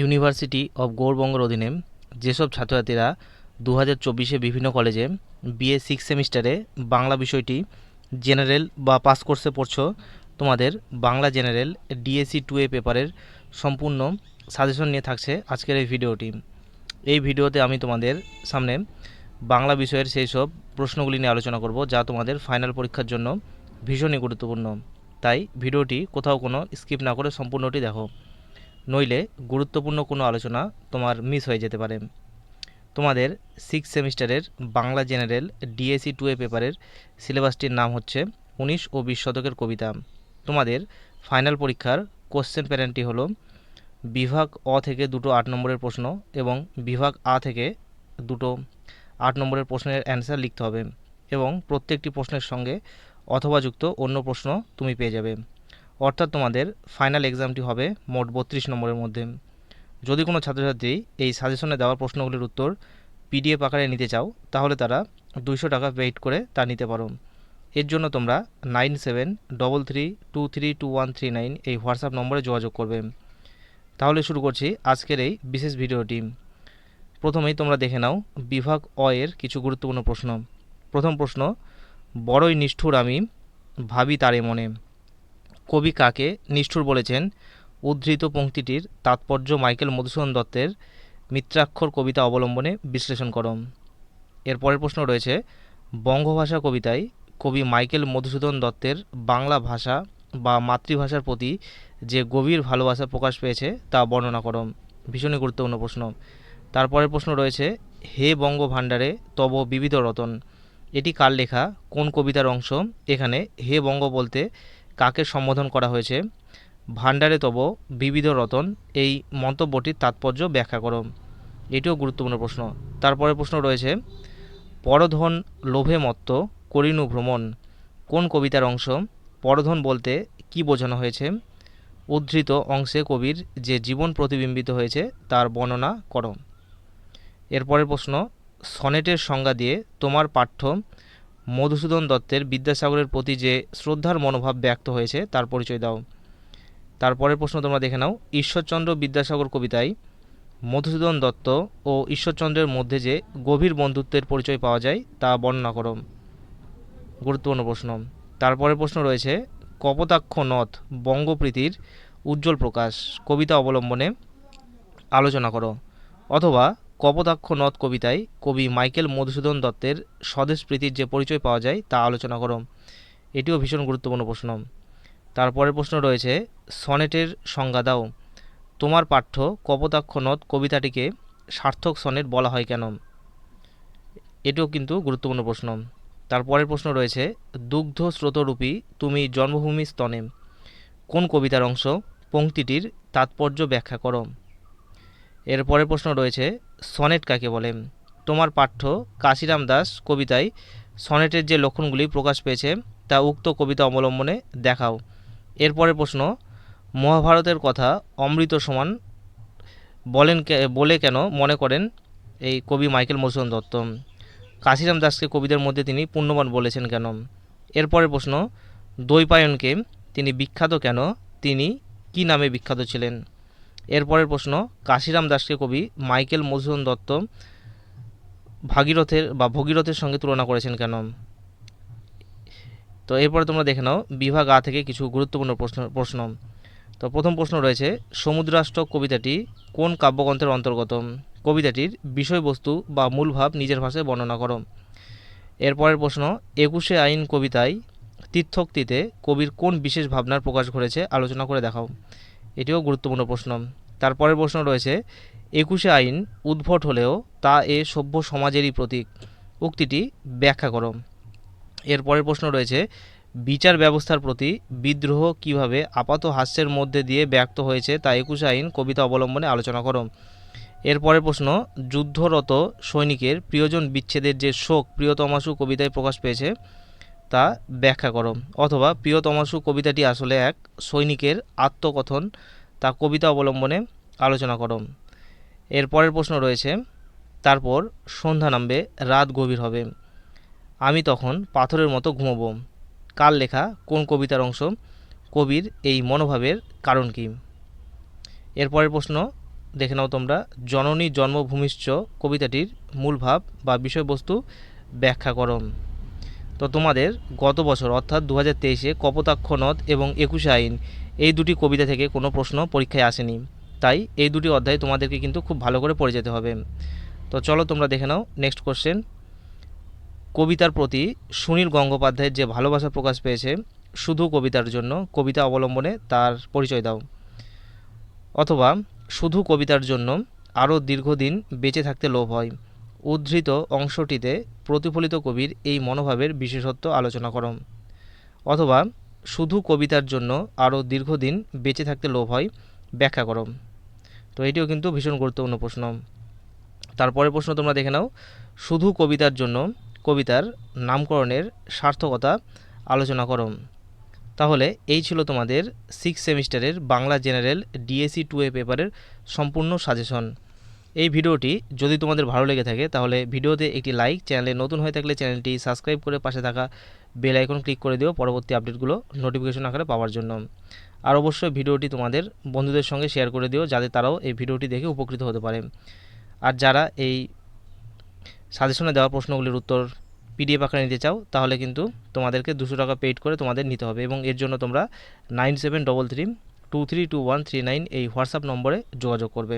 University of গৌড়বঙ্গের অধীনে যেসব ছাত্রছাত্রীরা দু হাজার চব্বিশে বিভিন্ন কলেজে বিএ সিক্স সেমিস্টারে বাংলা বিষয়টি জেনারেল বা পাস কোর্সে পড়ছো, তোমাদের Bangla general DSC two A পেপারের সম্পূর্ণ সাজেশন নিয়ে থাকছে আজকের এই ভিডিওটি। এই ভিডিওতে আমি তোমাদের সামনে বাংলা বিষয়ের সেই সব প্রশ্নগুলি নিয়ে আলোচনা করব যা তোমাদের ফাইনাল পরীক্ষার জন্য ভীষণই গুরুত্বপূর্ণ। তাই ভিডিওটি কোথাও কোনো স্কিপ না করে সম্পূর্ণটি দেখো। নইলে গুরুত্বপূর্ণ কোনো আলোচনা তোমার মিস হয়ে যেতে পারে। তোমাদের সিক্স সেমিস্টারের Bangla general DSC two A পেপারের সিলেবাসটির নাম হচ্ছে উনিশ ও বিশ শতকের কবিতা। তোমাদের ফাইনাল পরীক্ষার কোশ্চেন প্যাটার্নটি হলো বিভাগ অ থেকে দুটো আট নম্বরের প্রশ্ন এবং বিভাগ আ থেকে দুটো আট নম্বরের প্রশ্নের অ্যান্সার লিখতে হবে এবং প্রত্যেকটি প্রশ্নের সঙ্গে অথবা যুক্ত অন্য প্রশ্ন তুমি পেয়ে যাবে। অর্থাৎ তোমাদের ফাইনাল এক্সামটি হবে মোট বত্রিশ নম্বরের মধ্যে। যদি কোনো ছাত্রছাত্রী এই সাজেশনে দেওয়া প্রশ্নগুলির উত্তর পিডিএফ আকারে নিতে চাও, তাহলে তারা দুইশো টাকা পেইড করে তা নিতে পারো। এর জন্য তোমরা nine seven double three two three two one three nine এই হোয়াটসঅ্যাপ নম্বরে যোগাযোগ করবে। তাহলে শুরু করছি আজকের এই বিশেষ ভিডিওটি। প্রথমেই তোমরা দেখে নাও বিভাগ অ এর কিছু গুরুত্বপূর্ণ প্রশ্ন। প্রথম প্রশ্ন, বড়ই নিষ্ঠুর আমি, ভাবি তারে মনে। কবি কাকে নিষ্ঠুর বলেছেন? উদ্ধৃত পংক্তিটির তাৎপর্য মাইকেল মধুসূদন দত্তের মিত্রাক্ষর কবিতা অবলম্বনে বিশ্লেষণ করম। এর পরের প্রশ্ন রয়েছে, বঙ্গভাষা কবিতায় কবি মাইকেল মধুসূদন দত্তের বাংলা ভাষা বা মাতৃভাষার প্রতি যে গভীর ভালোবাসা প্রকাশ পেয়েছে তা বর্ণনা করম। ভীষণই গুরুত্বপূর্ণ প্রশ্ন। তারপরের প্রশ্ন রয়েছে, হে বঙ্গ ভাণ্ডারে তব বিবিধ রতন। এটি কার লেখা? কোন কবিতার অংশ? এখানে হে বঙ্গ বলতে কাকে সম্বোধন করা হয়েছে? ভাণ্ডারে তব বিবিধ রতন, এই মন্তব্যটির তাৎপর্য ব্যাখ্যা করো। এটিও গুরুত্বপূর্ণ প্রশ্ন। তারপরে প্রশ্ন রয়েছে, পরধন লোভে মত্ত, করিনু ভ্রমণ, কোন কবিতার অংশ? পরধন বলতে কি বোঝানো হয়েছে? উদ্ধৃত অংশে কবির যে জীবন প্রতিবিম্বিত হয়েছে তার বর্ণনা করো। এরপরের প্রশ্ন, সনেটের সংজ্ঞা দিয়ে তোমার পাঠ্য মধুসূদন দত্তের বিদ্যাসাগরের প্রতি যে শ্রদ্ধার মনোভাব ব্যক্ত হয়েছে, তার পরিচয় দাও। তারপরের প্রশ্ন তোমরা দেখে নাও। ঈশ্বরচন্দ্র বিদ্যাসাগর কবিতায় মধুসূদন দত্ত ও ঈশ্বরচন্দ্রের মধ্যে যে গভীর বন্ধুত্বের পরিচয় পাওয়া যায়, তা বর্ণনা করো। গুরুত্বপূর্ণ প্রশ্ন। তারপরের প্রশ্ন রয়েছে, কপোতাক্ষ নথ বঙ্গপ্রীতির উজ্জ্বল প্রকাশ। কবিতা অবলম্বনে আলোচনা করো। অথবা কপোতাক্ষ নদ কবিতায় কবি মাইকেল মধুসূদন দত্তের স্বদেশ প্রীতির যে পরিচয় পাওয়া যায় তা আলোচনা করো এটিও ভীষণ গুরুত্বপূর্ণ প্রশ্ন। তারপরের প্রশ্ন রয়েছে, সনেটের সংজ্ঞা দাও। তোমার পাঠ্য কপোতাক্ষ নদ কবিতাটিকে সার্থক সনেট বলা হয় কেন? এটিও কিন্তু গুরুত্বপূর্ণ প্রশ্ন। তারপরের প্রশ্ন রয়েছে, দুগ্ধ স্রোতরূপী তুমি জন্মভূমি স্তনে কোন কবিতার অংশ পংক্তিটির তাৎপর্য ব্যাখ্যা করো? এর পরের প্রশ্ন রয়েছে, সনেট কাকে বলে? তোমার পাঠ্য কাশিরাম দাস কবিতায় সনেটের যে লক্ষণগুলি প্রকাশ পেয়েছে, তা উক্ত কবিতা অবলম্বনে দেখাও। এরপরের প্রশ্ন, মহাভারতের কথা অমৃত সমান বলেন বলে কেন মনে করেন এই কবি মাইকেল মধুসূদন দত্ত? কাশিরাম দাসকে কবিদের মধ্যে তিনি পুণ্যবান বলেছেন কেন? এরপরের প্রশ্ন দৈপায়নকে তিনি বিখ্যাত কেন? তিনি কি নামে বিখ্যাত ছিলেন? এরপরের প্রশ্ন, কাশিরাম দাসকে কবি মাইকেল মধুসূদন দত্ত ভাগীরথের বা ভগীরথের সঙ্গে তুলনা করেছেন কেন? তো এরপরে তোমরা দেখে নাও, বিভাগ আ থেকে কিছু গুরুত্বপূর্ণ প্রশ্ন প্রশ্ন। তো প্রথম প্রশ্ন রয়েছে, সমুদ্রাষ্টক কবিতাটি কোন কাব্যগ্রন্থের অন্তর্গত? কবিতাটির বিষয়বস্তু বা মূল ভাব নিজের ভাষায় বর্ণনা করো। এরপরের প্রশ্ন, একুশে আইন কবিতায় তীর্থক্তিতে কবির কোন বিশেষ ভাবনার প্রকাশ ঘটেছে? আলোচনা করে দেখাও। এটিও গুরুত্বপূর্ণ প্রশ্ন। তারপরের প্রশ্ন রয়েছে, একুশে আইন উদ্ভট হলেও তা এ সভ্য সমাজেরই প্রতীক। উক্তিটি ব্যাখ্যা করো। এরপরের প্রশ্ন রয়েছে, বিচার ব্যবস্থার প্রতি বিদ্রোহ কীভাবে আপাত হাস্যের মধ্যে দিয়ে ব্যক্ত হয়েছে তা একুশে আইন কবিতা অবলম্বনে আলোচনা করো। এরপরের প্রশ্ন, যুদ্ধরত সৈনিকের প্রিয়জন বিচ্ছেদের যে শোক প্রিয়তমাসু কবিতায় প্রকাশ পেয়েছে তা ব্যাখ্যা করো। অথবা প্রিয়তমাসু কবিতাটি আসলে এক সৈনিকের আত্মকথন তা কবিতা অবলম্বনে আলোচনা করো। এরপরের প্রশ্ন রয়েছে, তারপর সন্ধ্যা নামবে, রাত গভীর হবে। আমি তখন পাথরের মতো ঘুমোবো। কার লেখা, কোন কবিতার অংশ, কবির এই মনোভাবের কারণ কী? এরপরের প্রশ্ন দেখে নাও তোমরা, জননী জন্মভূমিশ্চ কবিতাটির মূল ভাব বা বিষয়বস্তু ব্যাখ্যা করো। তো তোমাদের গত বছর, অর্থাৎ দু হাজার তেইশে কপোতাক্ষ নদ এবং একুশে আইন, এই দুটি কবিতা থেকে কোনো প্রশ্ন পরীক্ষায় আসেনি। তাই এই দুটি অধ্যায় তোমাদেরকে কিন্তু খুব ভালো করে পড়ে যেতে হবে। তো চলো তোমরা দেখে নাও নেক্সট কোশ্চেন কবিতার প্রতি সুনীল গঙ্গোপাধ্যায়ের যে ভালোবাসা প্রকাশ পেয়েছে, শুধু কবিতার জন্য, কবিতা অবলম্বনে তার পরিচয় দাও। অথবা শুধু কবিতার জন্য আরও দীর্ঘদিন বেঁচে থাকতে লোভ হয়। উদ্ধৃত অংশটিতে প্রতিফলিত কবির এই মনোভাবের বিশেষত্ব আলোচনা করম। অথবা শুধু কবিতার জন্য আরও দীর্ঘদিন বেঁচে থাকতে লোভ হয়, ব্যাখ্যা করম। তো এটিও কিন্তু ভীষণ গুরুত্বপূর্ণ প্রশ্ন। তারপরের প্রশ্ন তোমরা দেখে নাও। শুধু কবিতার জন্য কবিতার নামকরণের সার্থকতা আলোচনা করো তাহলে এই ছিল তোমাদের সিক্স সেমিস্টারের Bangla general DSC two A পেপারের সম্পূর্ণ সাজেশন এই ভিডিওটি যদি তোমাদের ভালো লেগে থাকে, তাহলে ভিডিওতে একটি লাইক চ্যানেলে নতুন হয়ে থাকলে চ্যানেলটি সাবস্ক্রাইব করে পাশে থাকা বেল আইকন ক্লিক করে দিও পরবর্তী আপডেটগুলো নোটিফিকেশন আকারে পাওয়ার জন্য। আর অবশ্যই ভিডিওটি তোমাদের বন্ধুদের সঙ্গে শেয়ার করে দিও, যাতে তারাও এই ভিডিওটি দেখে উপকৃত হতে পারে। আর যারা এই সাজেশনে দেওয়া প্রশ্নগুলির উত্তর পিডিএফ আকারে নিতে চাও, তাহলে কিন্তু তোমাদেরকে দুশো টাকা পেইড করে তোমাদের নিতে হবে এবং এর জন্য তোমরা nine seven double three two three two one three nine এই হোয়াটসঅ্যাপ নম্বরে যোগাযোগ করবে।